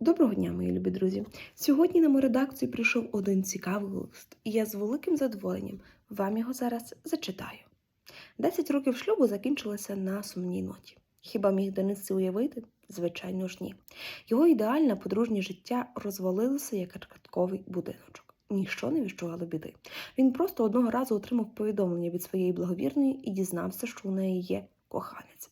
Доброго дня, мої любі друзі. Сьогодні на мою редакцію прийшов один цікавий лист, і я з великим задоволенням вам його зараз зачитаю. Десять років шлюбу закінчилися на сумній ноті. Хіба міг Денис це уявити? Звичайно ж ні. Його ідеальне подружнє життя розвалилося як картковий будиночок. Ніщо не віщувало біди. Він просто одного разу отримав повідомлення від своєї благовірної і дізнався, що у неї є коханець.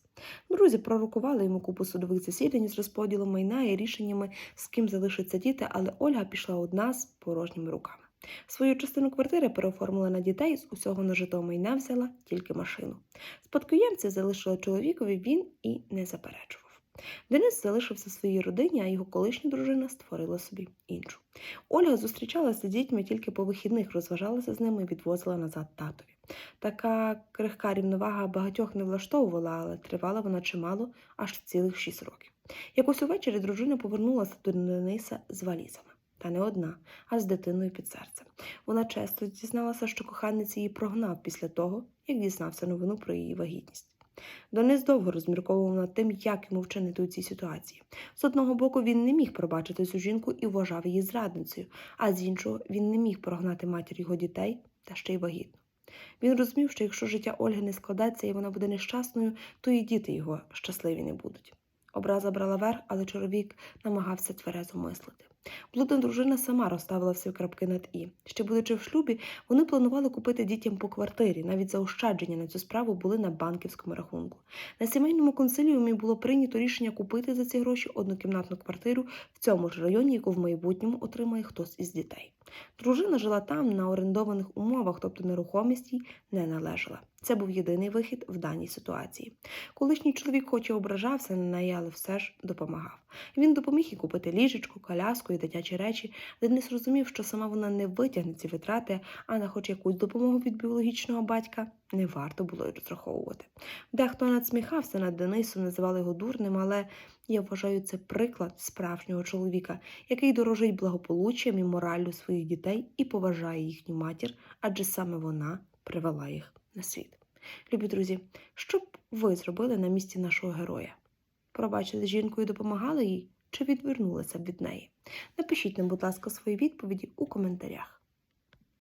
Друзі пророкували йому купу судових засідань з розподілом майна і рішеннями, з ким залишаться діти, але Ольга пішла одна з порожніми руками. Свою частину квартири переоформила на дітей, з усього нажитого майна взяла тільки машину. Спадкоємці залишили чоловікові, він і не заперечував. Денис залишився своїй родині, а його колишня дружина створила собі іншу. Ольга зустрічалася з дітьми тільки по вихідних, розважалася з ними і відвозила назад татові. Така крихка рівновага багатьох не влаштовувала, але тривала вона чимало, аж цілих шість років. Якось увечері дружина повернулася до Дениса з валізами. Та не одна, а з дитиною під серцем. Вона часто дізналася, що коханець її прогнав після того, як дізнався новину про її вагітність. Денис довго розмірковував над тим, як йому вчинити у цій ситуації. З одного боку, він не міг пробачити цю жінку і вважав її зрадницею, а з іншого він не міг прогнати матір його дітей та ще й вагітну. Він розумів, що якщо життя Ольги не складеться і вона буде нещасною, то і діти його щасливі не будуть. Образа брала верх, але чоловік намагався тверезо мислити. Блудна дружина сама розставила всі крапки над і. Ще будучи в шлюбі, вони планували купити дітям по квартирі. Навіть заощадження на цю справу були на банківському рахунку. На сімейному консиліумі було прийнято рішення купити за ці гроші однокімнатну квартиру в цьому ж районі, яку в майбутньому отримає хтось із дітей. Дружина жила там на орендованих умовах, тобто нерухомість їй не належала. Це був єдиний вихід в даній ситуації. Колишній чоловік, хоч і ображався на неї, але все ж допомагав. Він допоміг їй купити ліжечку, коляску і дитячі речі. Денис розумів, що сама вона не витягне ці витрати, а на хоч якусь допомогу від біологічного батька не варто було й розраховувати. Дехто надсміхався над Денисом, називали його дурним, але я вважаю це приклад справжнього чоловіка, який дорожить благополуччям і мораллю своїх дітей і поважає їхню матір, адже саме вона привела їх на світ. Любі друзі, що б ви зробили на місці нашого героя? Пробачили жінку і допомагали їй, чи відвернулися б від неї? Напишіть нам, будь ласка, свої відповіді у коментарях.